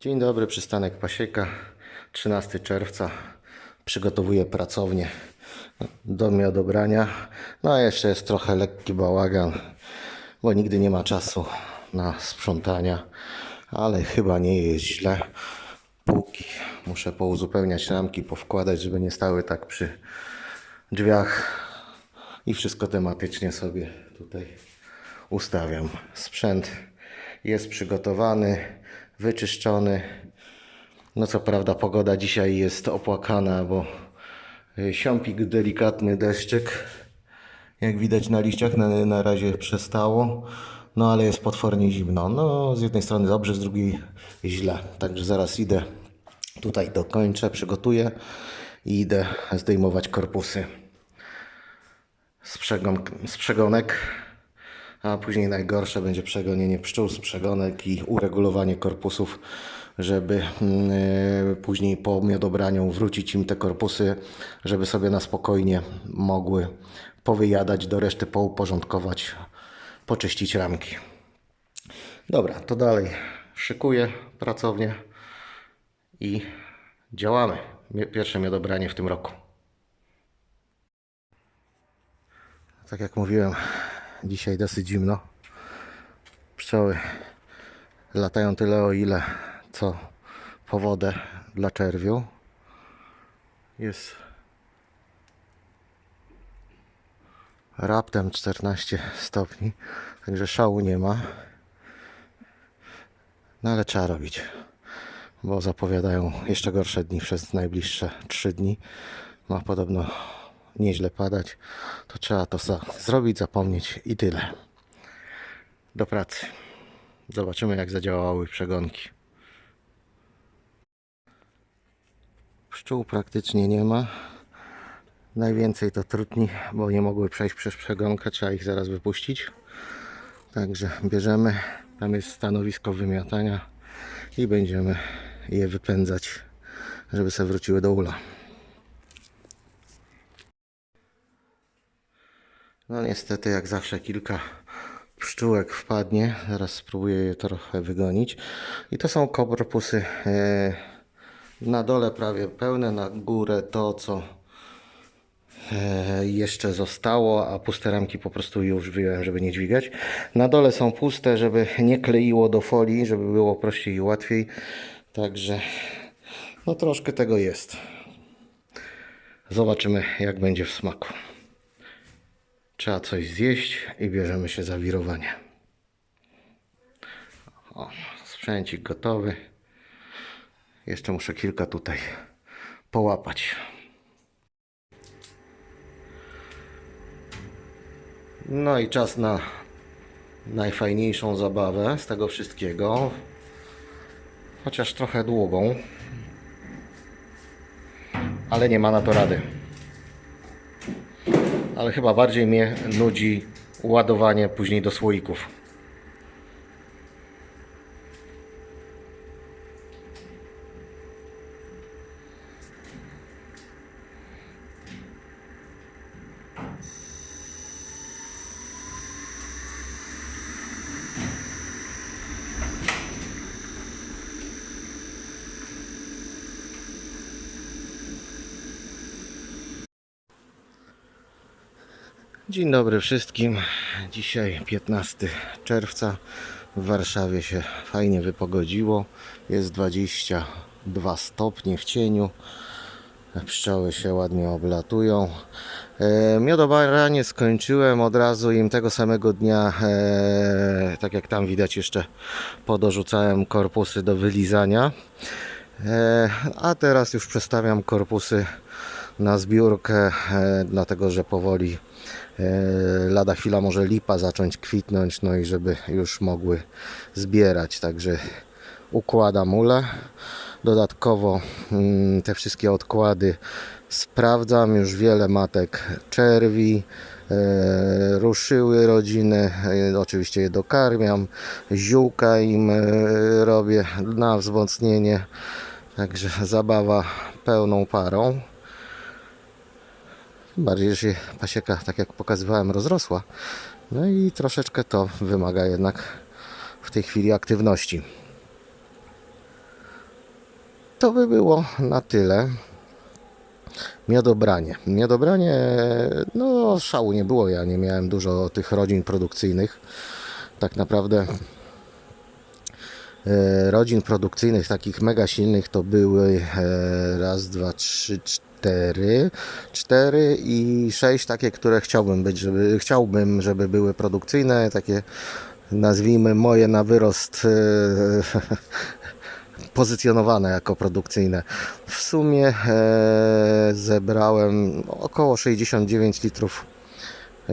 Dzień dobry, przystanek Pasieka, 13 czerwca. Przygotowuję pracownię do miodobrania. No a jeszcze jest trochę lekki bałagan, bo nigdy nie ma czasu na sprzątania, ale chyba nie jest źle. Półki muszę pouzupełniać ramki, powkładać, żeby nie stały tak przy drzwiach i wszystko tematycznie sobie tutaj ustawiam. Sprzęt jest przygotowany, wyczyszczony. No co prawda pogoda dzisiaj jest opłakana, bo y, siąpik delikatny deszczyk. Jak widać na liściach na, na razie przestało. No ale jest potwornie zimno. No z jednej strony dobrze, z drugiej źle. Także zaraz idę tutaj dokończę, przygotuję i idę zdejmować korpusy z, przegon, z przegonek, a później najgorsze będzie przegonienie pszczół z przegonek i uregulowanie korpusów, żeby mm, e, później po miodobraniu wrócić im te korpusy, żeby sobie na spokojnie mogły powyjadać, do reszty pouporządkować, poczyścić ramki. Dobra, to dalej szykuję pracownię i działamy. Pierwsze miodobranie w tym roku. Tak jak mówiłem, dzisiaj dosyć zimno. Pszczoły latają tyle o ile co po wodę dla czerwiu. Jest raptem 14 stopni, także szału nie ma. No ale trzeba robić, bo zapowiadają jeszcze gorsze dni przez najbliższe 3 dni. Ma podobno nieźle padać, to trzeba to za- zrobić, zapomnieć i tyle. Do pracy. Zobaczymy, jak zadziałały przegonki. Pszczół praktycznie nie ma. Najwięcej to trutni, bo nie mogły przejść przez przegonkę, trzeba ich zaraz wypuścić. Także bierzemy, tam jest stanowisko wymiatania i będziemy je wypędzać, żeby sobie wróciły do ula. No niestety, jak zawsze, kilka pszczółek wpadnie. Zaraz spróbuję je trochę wygonić. I to są korpusy e, na dole prawie pełne, na górę to, co e, jeszcze zostało, a puste ramki po prostu już wyjąłem, żeby nie dźwigać. Na dole są puste, żeby nie kleiło do folii, żeby było prościej i łatwiej. Także no troszkę tego jest. Zobaczymy, jak będzie w smaku. Trzeba coś zjeść i bierzemy się za wirowanie. O, sprzęcik gotowy. Jeszcze muszę kilka tutaj połapać. No i czas na najfajniejszą zabawę z tego wszystkiego. Chociaż trochę długą. Ale nie ma na to rady ale chyba bardziej mnie nudzi ładowanie później do słoików. Dzień dobry wszystkim. Dzisiaj 15 czerwca. W Warszawie się fajnie wypogodziło. Jest 22 stopnie w cieniu. Pszczoły się ładnie oblatują. E, Miodobaranie skończyłem od razu im tego samego dnia, e, tak jak tam widać jeszcze podorzucałem korpusy do wylizania. E, a teraz już przestawiam korpusy na zbiórkę, e, dlatego że powoli lada chwila może lipa zacząć kwitnąć, no i żeby już mogły zbierać. Także układam ule. Dodatkowo mm, te wszystkie odkłady sprawdzam. Już wiele matek czerwi. E, ruszyły rodziny, e, oczywiście je dokarmiam, ziółka im e, robię na wzmocnienie, także zabawa pełną parą. Bardziej, że pasieka, tak jak pokazywałem, rozrosła. No i troszeczkę to wymaga jednak w tej chwili aktywności. to by było na tyle. Miodobranie. Miodobranie, no szału nie było, ja nie miałem dużo tych rodzin produkcyjnych. Tak naprawdę e, rodzin produkcyjnych, takich mega silnych, to były e, raz, dwa, trzy, cztery, cztery i sześć takie, które chciałbym być, żeby, chciałbym, żeby były produkcyjne, takie nazwijmy moje na wyrost e, pozycjonowane jako produkcyjne. W sumie e, zebrałem około 69 litrów e,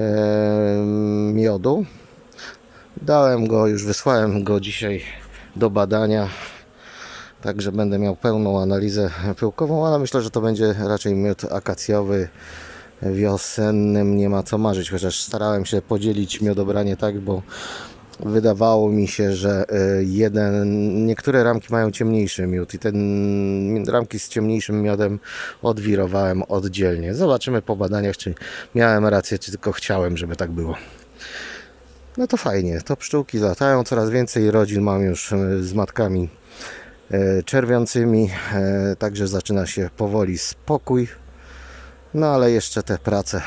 miodu. Dałem go, już wysłałem go dzisiaj do badania. Także będę miał pełną analizę pyłkową, ale myślę, że to będzie raczej miód akacjowy wiosennym. Nie ma co marzyć, chociaż starałem się podzielić miodobranie tak, bo wydawało mi się, że e, jeden, niektóre ramki mają ciemniejszy miód i ten ramki z ciemniejszym miodem odwirowałem oddzielnie. Zobaczymy po badaniach, czy miałem rację, czy tylko chciałem, żeby tak było. No to fajnie, to pszczółki latają, coraz więcej rodzin mam już e, z matkami czerwiącymi, e, także zaczyna się powoli spokój. No ale jeszcze te prace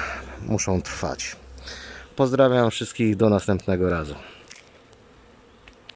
muszą trwać. Pozdrawiam wszystkich, do następnego razu.